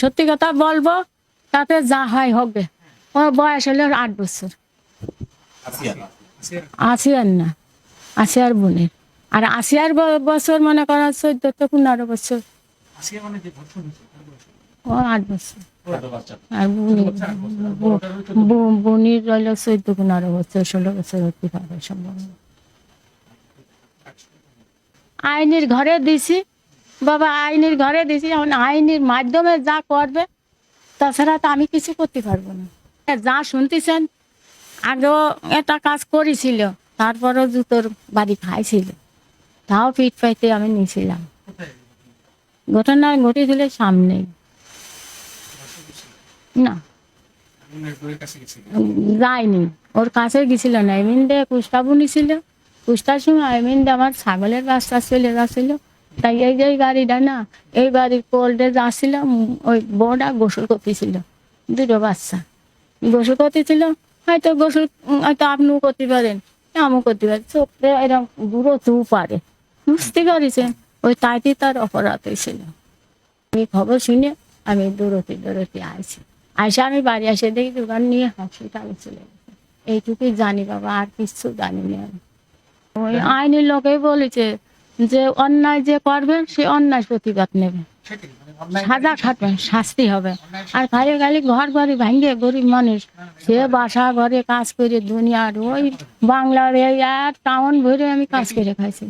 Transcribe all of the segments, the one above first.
সত্যি কথা বলব তাতে যা হয় হবে। ওর বয়স হলো আট বছর। আসিয়ার না আসিয়ার বোনের। আর আসিয়ার বছর মনে করা চোদ্দ তো পনেরো বছর। ও আট বছর। আর বুনি বুনির রইল চোদ্দ পনেরো বছর ষোলো বছর হতে পারে সম্ভব। আইনের ঘরে দিছি বাবা আইনের ঘরে দিছি এখন আইনের মাধ্যমে যা করবে তাছাড়া তো আমি কিছু করতে পারব না। যা শুনতেছেন আগেও একটা কাজ করেছিল তারপরও জুতোর বাড়ি খাইছিল। তাও পিঠ পাইতে আমি নিয়েছিলাম ঘটনা ঘটেছিল সামনেই। না। যায়নি ওর কাছে গেছিল না। এমিন এমিনদে কুষ্টা বুনিছিল কুষ্টার সময় এমিনদে আমার ছাগলের রাস্তা চলে যাচ্ছিল তাই এই যে গাড়িটা না এই বাড়ির কোল্ডে উম, ওই বউটা গোসল করতেছিল দুটো বাচ্চা। গোসল করতেছিল হয়তো গোসল হয়তো আপনিও করতে পারেন আমিও করতে পারি চোখে এরকম দূরও তু পারে। বুঝতে পারিছেন? ওই তাইতে তার অপরাধ হয়েছিল এই খবর শুনে আমি দৌড়তে দৌড়তে আইছি। আইসা আমি বাড়ি এসে দেখি দোকান নিয়ে হসপিটালে চলে গেছে। এইটুকুই জানি বাবা আর কিছু জানি না ওই আইনের লোকেই বলেছে যে অন্যায় যে করবে, সে অন্যায় প্রতিবাদ নেবে। সাজা খাটবে, শাস্তি হবে। আর খালি খালি ঘর ঘরে ভাঙ্গে গরিব মানুষ, সে বাসা ঘরে কাজ করে দুনিয়ার ওই বাংলার এই আর টাউন ভরে আমি কাজ করে খাইছি।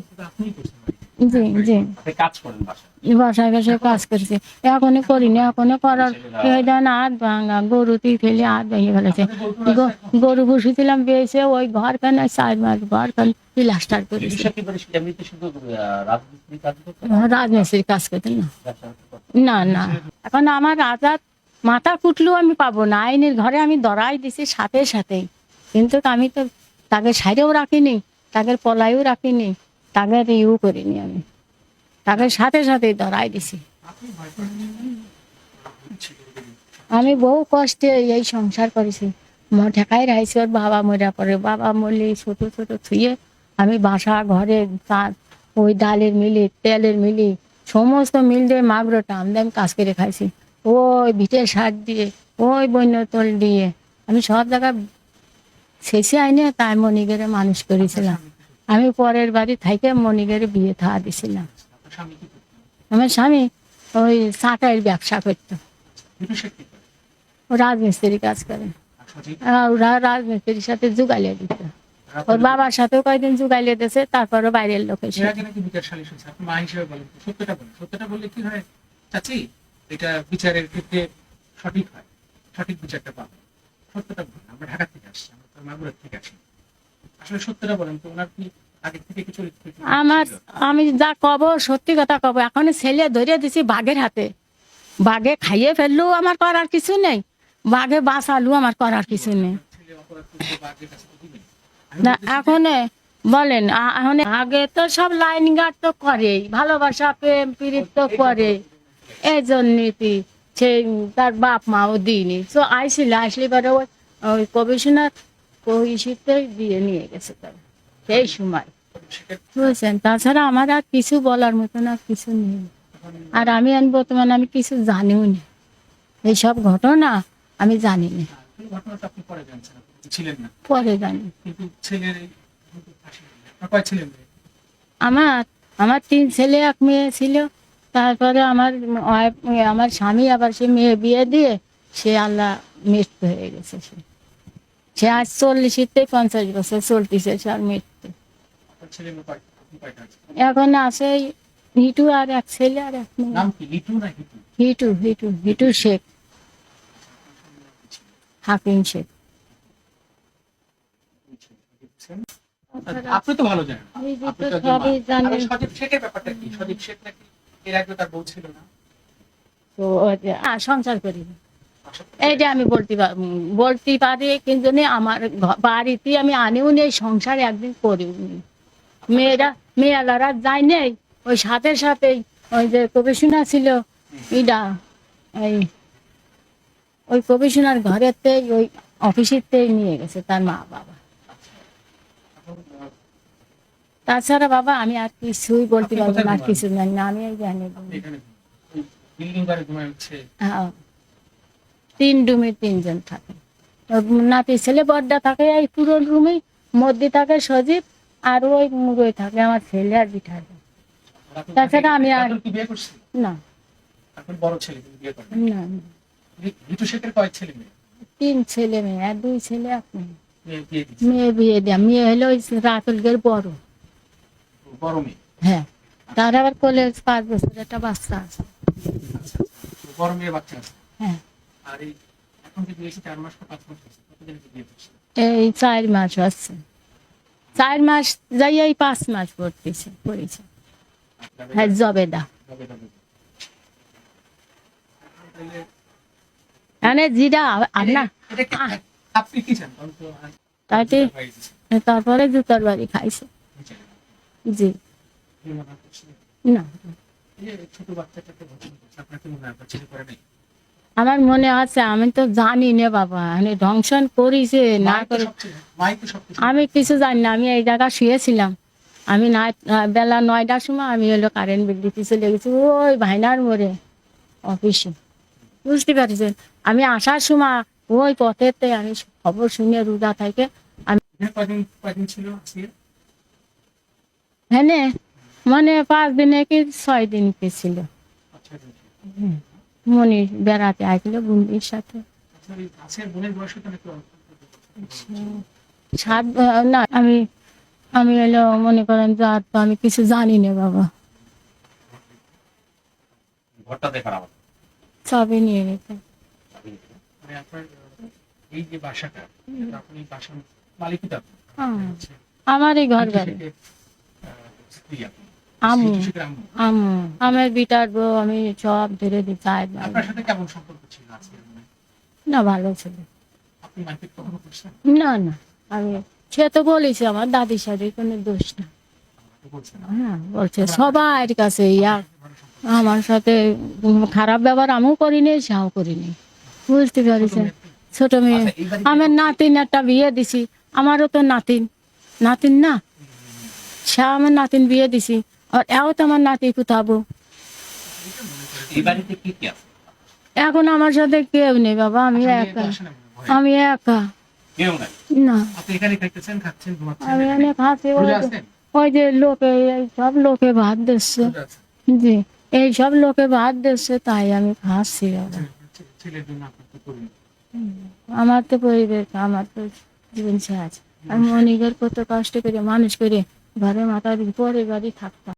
জি জি। কাজ করেন বাসায়? বাসায় বাসায় কাজ করছে। এখনই করিনি এখনই করার এই দেন হাত ভাঙা গরু তুই ফেলে হাত ভেঙে ফেলেছে। গরু বসেছিলাম বেয়েছে ওই ঘর কেন চার মাস ঘর কেন প্লাস্টার করেছে। চিকিৎসা কি করে এমনিতে শুধু আহ, রাজমিস্ত্রি কাজ করতে রাজমিস্ত্রি কাজ করতে না। না না। এখন আমার আজাদ মাথা কুটলেও আমি পাবো না। আইনের ঘরে আমি দরাই দিছি সাথে সাথেই। কিন্তু আমি তো তাকে সাইডেও রাখিনি তাকে পলাইও রাখিনি। তাকে ইউ করিনি আমি। তাকে সাথে সাথে দরাই দিছি। আমি বহু কষ্টে এই সংসার করেছি। ঠেকাই রাখছি ওর বাবা মরা পরে। বাবা মরলে ছোট ছোট থুয়ে আমি বাসা, ঘরে চা- ওই ডালের মিলি, তেলের মিলি, সমস্ত মিল দিয়ে মাগরো টাম দিয়ে আমি কাজ করে খাইছি। ওই ভিটের সার দিয়ে, ওই বন্যতল দিয়ে আমি সব জায়গায় শেষে আইনে তাই মনিগেরে মানুষ করেছিলাম। আমি পরের বাড়ি থেকে মনিগেরে বিয়ে থাকা দিছিলাম? আমার স্বামী ওই চাটাইয়ের ব্যবসা করতো। রাজমিস্ত্রি কাজ করে। রাজমিস্ত্রির সাথে যুগালিয়ে দিত। ওর বাবার সাথেও কয়েকদিন যুগালিয়ে দিয়েছে তারপরে বাইরের লোকের এর সাথে আগে নাকি বিচার সালিশ হয়েছে? আপনি মা হিসেবে বলেন। সত্যটা বলেন। সত্যটা বললে কি চাচি, এটা বিচারের ক্ষেত্রে সঠিক হয়। সঠিক বিচারটা পাবো সত্যটা আমরা ঢাকা থেকে আসছি, আমরা তো মাগুরার থেকে আসি। আসলে সত্যটা বলেন তো ওনার কি কি কি আমার আমি যা কব সত্যি কথা কব এখন ছেলে ধরে দিছি বাঘের হাতে। বাঘে খাইয়ে ফেললেও আমার করার কিছু নেই। বাঘে বাঁচালু আমার করার কিছু নেই। না। এখন বলেন এখন আগে তো সব লাইন গার্ড তো করেই ভালোবাসা প্রেম পীড়িত তো করে এই জন্যই সেই তার বাপ মাও দিইনি। তো আইছিল আসলে পরে ওই ওই কমিশনার দিয়ে নিয়ে গেছে তারা, সেই সময়। তাছাড়া আমার আর কিছু বলার কিছু নেই। আর আমি বর্তমানে আমি কিছু জানিও না। এইসব ঘটনা আমি জানি না। পরে জানি। আমার আমার তিন ছেলে, এক মেয়ে ছিল। তারপরে আমার আমার স্বামী, আবার সে মেয়ে বিয়ে দিয়ে সে আল্লাহ মৃত্যু হয়ে গেছে সে। সে আজ চল্লিশিতে পঞ্চাশ বছর চলতেছে সে মৃত্যু এখন আছে হিটু আর এক ছেলে আর এক হিটু হিটু? হিটু শেখ। হাকিম শেখ। আপনি তো ভালো জানেন। আপনি তো তো একজন মা। সবই জানি। সজীব শেখের ব্যাপারটা কি? সজীব শেখ নাকি এর আগে তার বউ ছিল না? তো সংসার করি। না। এইটা আমি বলতে বলতে পারি কিন্তু আমার বাড়িতে আমি আনিও নেই সংসার একদিন করিও নি। মেয়েরা মেয়েলারা যায় নেই। ওই সাথে সাথেই ওই যে কমিশনার ছিল ইডা এই ওই কমিশনার ঘরেতেই ওই অফিসেতেই নিয়ে গেছে তার মা বাবা। তাছাড়া বাবা আমি আর কিছুই বলতে পারব না আর কিছু জানি না আমি জানি হ্যাঁ। তিন রুমে তিনজন থাকে। নাতি ছেলে বড়টা থাকে এই পুরো রুমে মধ্যে থাকে সজীব আর ওই মুগোয় থাকে আমার ছেলে আর রাতুল তাছাড়া আমি আর- না। বড় ছেলে তিন ছেলে মেয়ে আর দুই ছেলে মেয়ে। বিয়ে মেয়ে দেয়। মেয়ে হলো ওই রাতুলগের বড়। বড় মেয়ে? হ্যাঁ। তার আবার কলেজ পাঁচ বছর একটা বাচ্চা আছে। আচ্ছা আচ্ছা। বড় মেয়ে বাচ্চা আছে। হ্যাঁ। আর এই এখন যে বিয়েছে চার মাস বা পাঁচ মাস কতদিন বিয়ে করছে? এই চার মাস আছে চার মাস যাই এই পাঁচ মাস পড়তেছে পড়েছে। হ্যাঁ জবেদা। মানে জিরা আপনার। তারপরে জুতার বাড়ি খাইছে। জি? না ছোট বাচ্চাটাকে আপনার কি মনে হয় ছেলে করে নাই? আমার মনে আছে আমি তো জানি না বাবা মানে ধ্বংসন করিছে না করে আমি কিছু জানি না আমি এই জায়গা শুয়েছিলাম। আমি না বেলা নয়টার সময় আমি হলো কারেন্ট বিল দিতে চলে গেছি ওই ভাইনার মোড়ে অফিসে বুঝতে পারছেন আমি আসার সময় ওই পথেতে আমি খবর শুনে রুদা থেকে আমি? হ্যাঁ মানে পাঁচ দিনে কি ছয় দিন কি ছিল। আচ্ছা, ছিল। মনি বেড়াতে আসছিল বন্ধুর সাথে আচ্ছা। সাত না আমি আমি হলো মনে করেন যে আর তো আমি কিছু জানি না বাবা সবই নিয়ে নিতে মানে এই যে বাসাটা আপনি বাসার মালিকই তো আপনি। হ্যাঁ। আচ্ছা, আমারই ঘর বাড়ি আমু। আমু আমার বিটার বউ আমি সব ধরে দিই না। আপনার সাথে কেমন সম্পর্ক ছিল আজকে না ভালো ছিল। আপনি মারপিট কখনো করছেন না না আমি সে তো বলেছে আমার দাদির সাথে কোনো দোষ না। হ্যাঁ বলছে সবার কাছে ইয়া আমার সাথে খারাপ ব্যবহার আমিও করিনি সেও করিনি। বুঝতে পারছেন? ছোট মেয়ে আচ্ছা, আমার নাতিন একটা বিয়ে দিছি আমারও তো নাতিন। নাতিন না? সে আমার নাতিন বিয়ে দিছি। আর এও তো আমার নাতি আছে এখন আমার সাথে কেউ নেই বাবা আমি একা। আমি একা। না। আপনি এখানে খাইতেছেন খাচ্ছেন ঘুমাচ্ছেন? আমি অনেক হাসি ওই যে- আছেন? ওই যে লোকে এই সব লোকে ভাত দিচ্ছে। জি এই সব লোকে ভাত দিচ্ছে তাই আমি খাচ্ছি বাবা। ছে- ছেলের জন্য আপনার তো করুন আমার তো পরিবেশ আমার তো জীবন শেষ আমি অনেকের কত কষ্ট করে মানুষ করে ঘরে মাথার পরে বাড়ি থাকতাম।